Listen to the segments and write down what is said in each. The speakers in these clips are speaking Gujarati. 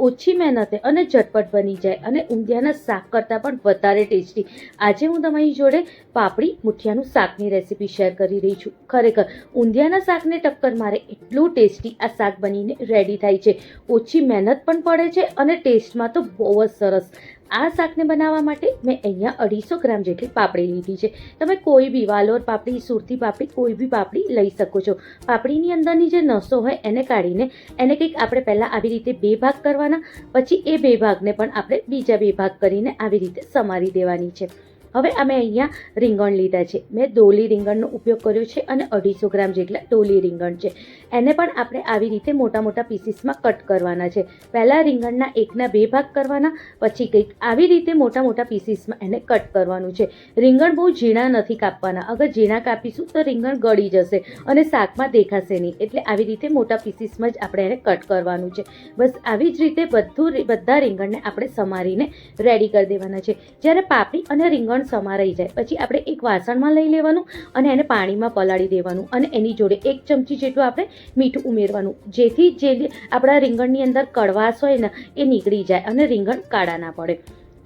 ઓછી મહેનતે અને ઝટપટ બની જાય અને ઊંધિયાના શાક કરતાં પણ વધારે ટેસ્ટી. આજે હું તમારી જોડે પાપડી મુઠિયાનું શાકની રેસીપી શેર કરી રહી છું. ખરેખર, ઊંધિયાના શાકને ટક્કર મારે એટલું ટેસ્ટી આ શાક બનીને રેડી થાય છે. ઓછી મહેનત પણ પડે છે અને ટેસ્ટમાં તો બહુ જ સરસ. આ શાકને બનાવવા માટે મેં અહીંયા અઢીસો ગ્રામ જેટલી પાપડી લીધી છે. તમે કોઈ બી વાલોર પાપડી, સુરતી પાપડી, કોઈ બી પાપડી લઈ શકો છો. પાપડીની અંદરની જે નસો હોય એને કાઢીને એને કંઈક આપણે પહેલાં આવી રીતે બે ભાગ કરવાના, પછી એ બે ભાગને પણ આપણે બીજા બે ભાગ કરીને આવી રીતે સમારી દેવાની છે. હવે અમે અહીંયા રીંગણ લીધા છે. મેં ડોલી રીંગણનો ઉપયોગ કર્યો છે અને અઢીસો ગ્રામ જેટલા ડોલી રીંગણ છે. એને પણ આપણે આવી રીતે મોટા મોટા પીસીસમાં કટ કરવાના છે. પહેલાં રીંગણના એકના બે ભાગ કરવાના, પછી કંઈક આવી રીતે મોટા મોટા પીસીસમાં એને કટ કરવાનું છે. રીંગણ બહુ ઝીણા નથી કાપવાના. અગર ઝીણા કાપીશું તો રીંગણ ગળી જશે અને શાકમાં દેખાશે નહીં. એટલે આવી રીતે મોટા પીસીસમાં જ આપણે એને કટ કરવાનું છે. બસ આવી જ રીતે બધું બધા રીંગણને આપણે સમારીને રેડી કરી દેવાના છે. જ્યારે પાપડી અને રીંગણ સમારાઈ જાય. પછી આપણે એક વાસણમાં લઈ લેવાનું અને એને પાણીમાં પલાળી દેવાનું અને એની જોડે એક ચમચી જેટલું આપણે મીઠું ઉમેરવાનું. જેથી જે આપણા રીંગણની અંદર કડવાશ હોય ને, એ નીકળી જાય અને રીંગણ કાળા ના પડે.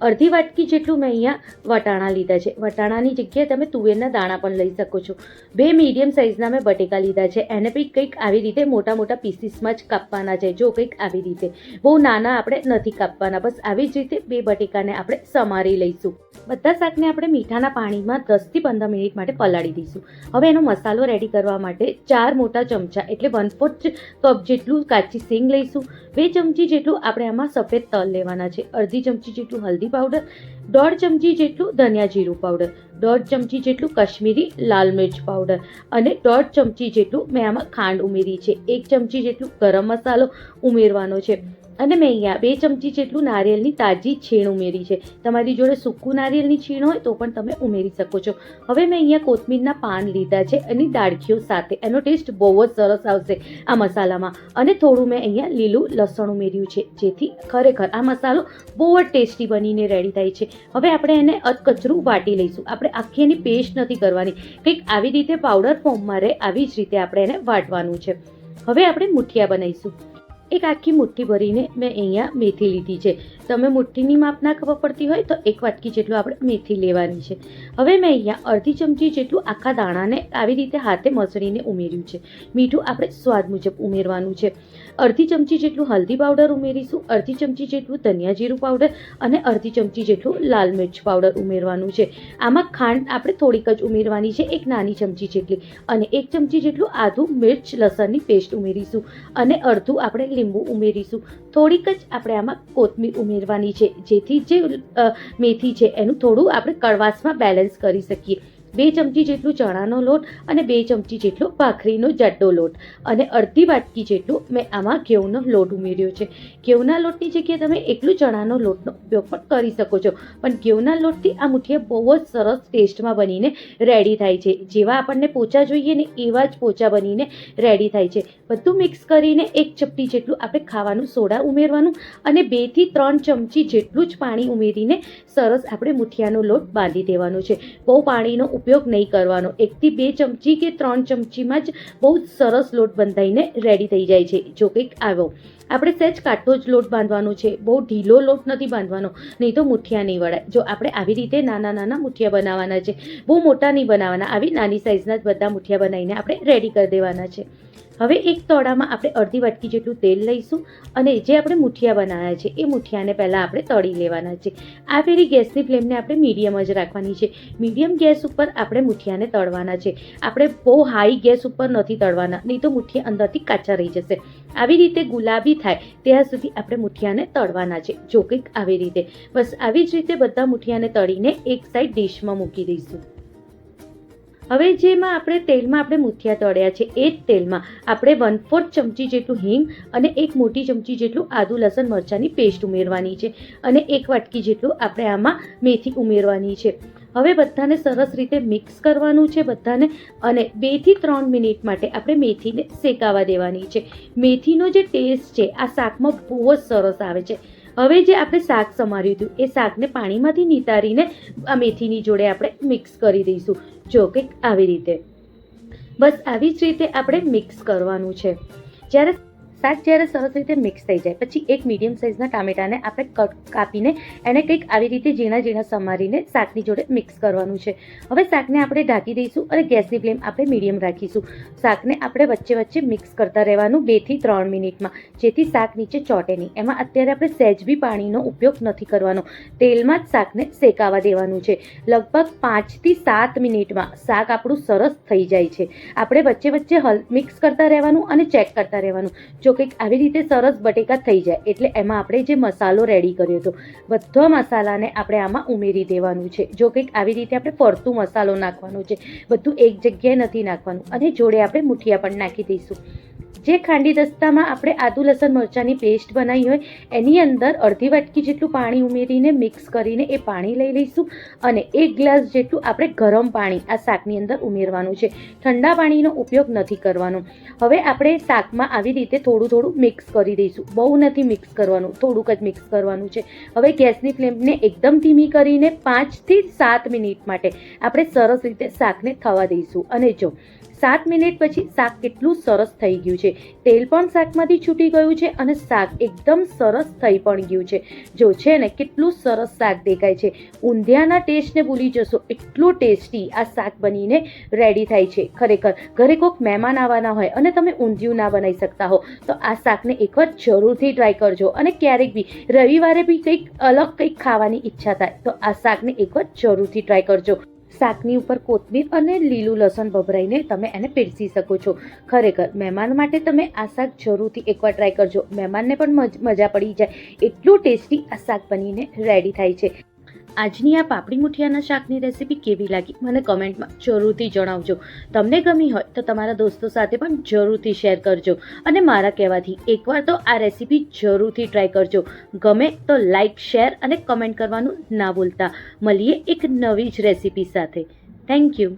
અડધી વાટકી જેટલું મેં અહીંયા વટાણા લીધા છે. વટાણાની જગ્યાએ તમે તુવેરના દાણા પણ લઈ શકો છો. બે મીડિયમ સાઇઝના મેં બટેકા લીધા છે. એને બી કંઈક આવી રીતે મોટા મોટા પીસીસમાં જ કાપવાના છે. જો કંઈક આવી રીતે. બહુ નાના આપણે નથી કાપવાના. બસ આવી જ રીતે બે બટેકાને આપણે સમારી લઈશું. બધા શાકને આપણે મીઠાના પાણીમાં દસથી પંદર મિનિટ માટે પલાળી દઈશું. હવે એનો મસાલો રેડી કરવા માટે ચાર મોટા ચમચા, એટલે વન ફોર્થ કપ જેટલું કાચી સિંગ લઈશું. બે ચમચી જેટલું આપણે આમાં સફેદ તલ લેવાના છે. અડધી ચમચી જેટલું હલ્દી પાવડર દોઢ ચમચી જેટલું ધનિયા જીરું પાવડર દોઢ ચમચી જેટલું કાશ્મીરી લાલ મિર્ચ પાવડર અને દોઢ ચમચી જેટલું મેં આમાં ખાંડ ઉમેરી છે. એક ચમચી જેટલું ગરમ મસાલો ઉમેરવાનો છે. અને મેં અહીંયા બે ચમચી જેટલું નારિયેળની તાજી છીણ ઉમેરી છે. તમારી જોડે સૂકું નારિયેળની છીણ હોય તો પણ તમે ઉમેરી શકો છો. હવે મેં અહીંયા કોથમીરના પાન લીધા છે એની દાળખીઓ સાથે. એનો ટેસ્ટ બહુ જ સરસ આવશે આ મસાલામાં. અને થોડું મેં અહીંયા લીલું લસણ ઉમેર્યું છે, જેથી ખરેખર આ મસાલો બહુ જ ટેસ્ટી બનીને રેડી થાય છે. હવે આપણે એને અધકચરું વાટી લઈશું. આપણે આખી એની પેસ્ટ નથી કરવાની. કંઈક આવી રીતે પાવડર ફોર્મમાં રહે, આવી જ રીતે આપણે એને વાટવાનું છે. હવે આપણે મુઠિયા બનાવીશું. એક આખી મુઠ્ઠી ભરીને મેં અહીંયા મેથી લીધી છે. તમે મુઠ્ઠીની માપ ના ખબર પડતી હોય તો એક વાટકી જેટલું આપણે મેથી લેવાની છે. હવે મેં અહીંયા અડધી ચમચી જેટલું આખા દાણાને આવી રીતે હાથે મસળીને ઉમેર્યું છે. મીઠું આપણે સ્વાદ મુજબ ઉમેરવાનું છે. અડધી ચમચી જેટલું હલ્દી પાવડર ઉમેરીશું, અડધી ચમચી જેટલું ધનિયા જીરું પાવડર અને અડધી ચમચી જેટલું લાલ મિર્ચ પાવડર ઉમેરવાનું છે. આમાં ખાંડ આપણે થોડીક જ ઉમેરવાની છે, એક નાની ચમચી જેટલી. અને એક ચમચી જેટલું આદું મિર્ચ લસણની પેસ્ટ ઉમેરીશું અને અડધું આપણે લીંબુ ઉમેરીશું. થોડીક જ આપણે આમાં કોથમીર ઉમેરવાની છે, જેથી જે મેથી છે એનું થોડું આપણે કડવાશમાં બેલેન્સ કરી શકીએ. બે ચમચી જેટલું ચણાનો લોટ અને બે ચમચી જેટલો ભાખરીનો જાડો લોટ. અને અડધી વાટકી જેટલું મેં આમાં ઘઉંનો લોટ ઉમેર્યો છે. ઘઉંના લોટની જગ્યાએ તમે એકલું ચણાનો લોટનો ઉપયોગ પણ કરી શકો છો. પણ ઘઉંના લોટથી આ મુઠિયા બહુ જ સરસ ટેસ્ટમાં બનીને રેડી થાય છે. જેવા આપણને પોચા જોઈએ ને એવા જ પોચા બનીને રેડી થાય છે. બધું મિક્સ કરીને એક ચપટી જેટલું આપણે ખાવાનું સોડા ઉમેરવાનું અને બેથી ત્રણ ચમચી જેટલું જ પાણી ઉમેરીને સરસ આપણે મુઠિયાનો લોટ બાંધી દેવાનો છે. બહુ પાણીનો ઉપયોગ નહીં કરવાનો. એકથી બે ચમચી કે ત્રણ ચમચીમાં જ બહુ સરસ લોટ બંધાઈને રેડી થઈ જાય છે. જો કંઈક આવો. આપણે સહેજ કાઠો જ લોટ બાંધવાનો છે. બહુ ઢીલો લોટ નથી બાંધવાનો. નહીં તો મુઠિયા નહીં વળાય. જો આપણે આવી રીતે નાના નાના મુઠિયા બનાવવાના છે, બહુ મોટા નહીં બનાવવાના, આવી નાની સાઇઝના જ બધા મુઠિયા બનાવીને આપણે રેડી કરી દેવાના છે. હવે એક તોડામાં આપણે અડધી વાટકી જેટલું તેલ લઈશું અને જે આપણે મુઠિયા બનાવ્યા છે, એ મુઠિયાને પહેલાં આપણે તળી લેવાના છે. આ ફેરી ગેસની ફ્લેમને આપણે મીડિયમ જ રાખવાની છે. મીડિયમ ગેસ ઉપર આપણે મુઠિયાને તળવાના છે. આપણે બહુ હાઈ ગેસ ઉપર નથી તળવાના, નહીં તો મુઠિયા અંદરથી કાચા રહી જશે. આવી રીતે ગુલાબી થાય ત્યાં સુધી આપણે મુઠિયાને તળવાના છે, જો કંઈક આવી રીતે. બસ આવી જ રીતે બધા મુઠિયાને તળીને એક સાઈડ ડીશમાં મૂકી દઈશું. હવે જેમાં આપણે તેલમાં આપણે મુઠિયા તળ્યા છે, એ જ તેલમાં આપણે વન ફોર્થ ચમચી જેટલું હિંગ અને એક મોટી ચમચી જેટલું આદુ, લસણ, મરચાંની પેસ્ટ ઉમેરવાની છે અને એક વાટકી જેટલું આપણે આમાં મેથી ઉમેરવાની છે. હવે બધાને સરસ રીતે મિક્સ કરવાનું છે બધાને અને બેથી ત્રણ મિનિટ માટે આપણે મેથીને શેકાવા દેવાની છે. મેથીનો જે ટેસ્ટ છે, આ શાકમાં બહુ જ સરસ આવે છે. હવે જે આપણે શાક સમાર્યું હતું, એ શાકને પાણીમાંથી નિતારીને આ મેથીની જોડે આપણે મિક્સ કરી દઈશું, જો કંઈક આવી રીતે. બસ આવી જ રીતે આપણે મિક્સ કરવાનું છે. જ્યારે શાક જ્યારે સરસ રીતે મિક્સ થઈ જાય, પછી એક મીડિયમ સાઇઝના ટામેટાને આપણે કટ કાપીને એને કંઈક આવી રીતે ઝીણા ઝીણા સમારીને શાકની જોડે મિક્સ કરવાનું છે. હવે શાકને આપણે ઢાંકી દઈશું અને ગેસની ફ્લેમ આપણે મીડિયમ રાખીશું. શાકને આપણે વચ્ચે વચ્ચે મિક્સ કરતા રહેવાનું બેથી ત્રણ મિનિટમાં, જેથી શાક નીચે ચોટે નહીં. એમાં અત્યારે આપણે સહેજ બી પાણીનો ઉપયોગ નથી કરવાનો. તેલમાં જ શાકને શેકાવા દેવાનું છે. લગભગ પાંચથી સાત મિનિટમાં શાક આપણું સરસ થઈ જાય છે. આપણે વચ્ચે વચ્ચે હલ મિક્સ કરતા રહેવાનું અને ચેક કરતા રહેવાનું. જો કંઈક આવી રીતે સરસ બટેકા થઈ જાય, એટલે એમાં આપણે જે મસાલો રેડી કર્યો હતો, બધો મસાલાને આપણે આમાં ઉમેરી દેવાનું છે. જો કંઈક આવી રીતે આપણે ફરતું મસાલો નાખવાનો છે, બધું એક જગ્યાએ નથી નાખવાનું, અને જોડે આપણે મુઠિયા પણ નાખી દઈશું. જે ખાંડી દસ્તામાં આપણે આદુ લસણ મરચાંની પેસ્ટ બનાવી હોય, એની અંદર અડધી વાટકી જેટલું પાણી ઉમેરીને મિક્સ કરીને એ પાણી લઈ લઈશું અને એક ગ્લાસ જેટલું આપણે ગરમ પાણી આ શાકની અંદર ઉમેરવાનું છે. ઠંડા પાણીનો ઉપયોગ નથી કરવાનો. હવે આપણે શાકમાં આવી રીતે થોડું થોડું મિક્સ કરી દઈશું. બહુ નથી મિક્સ કરવાનું, થોડુંક જ મિક્સ કરવાનું છે. હવે ગેસની ફ્લેમને એકદમ ધીમી કરીને પાંચથી સાત મિનિટ માટે આપણે સરસ રીતે શાકને થવા દઈશું. અને જો સાત મિનિટ પછી શાક કેટલું સરસ થઈ ગયું છે. તેલ પણ શાકમાંથી છૂટી ગયું છે અને શાક એકદમ સરસ થઈ પણ ગયું છે. જો છે ને કેટલું સરસ શાક દેખાય છે. ઊંધિયાના ટેસ્ટને ભૂલી જશો. એટલું ટેસ્ટી આ શાક બનીને રેડી થાય છે. ખરેખર, ઘરે કોઈક મહેમાન આવવાના હોય અને તમે ઊંધિયું ના બનાવી શકતા હો, તો આ શાકને એકવાર જરૂરથી ટ્રાય કરજો. અને ક્યારેક બી, રવિવારે બી કંઈક અલગ કંઈક ખાવાની ઈચ્છા થાય, તો આ શાકને એકવાર જરૂરથી ટ્રાય કરજો. શાકની ઉપર કોથમીર અને લીલું લસણ ભભરાઈને તમે એને પીરસી શકો છો. ખરેખર, મહેમાન માટે તમે આ શાક જરૂરથી એકવાર ટ્રાય કરજો. મહેમાનને પણ મજ- પડી જાય. એટલું ટેસ્ટી આ શાક બનીને રેડી થાય છે. આજની આ પાપડી મુઠિયાના શાકની રેસીપી કેવી લાગી મને કમેન્ટમાં જરૂરથી જણાવજો. તમને ગમી હોય તો તમારા દોસ્તો સાથે પણ જરૂરથી શેર કરજો અને મારા કહેવાથી એકવાર તો આ રેસીપી જરૂરથી ટ્રાય કરજો. ગમે તો લાઈક, શેર અને કમેન્ટ કરવાનું ના ભૂલતા. મળીએ એક નવી જ રેસીપી સાથે. Thank you.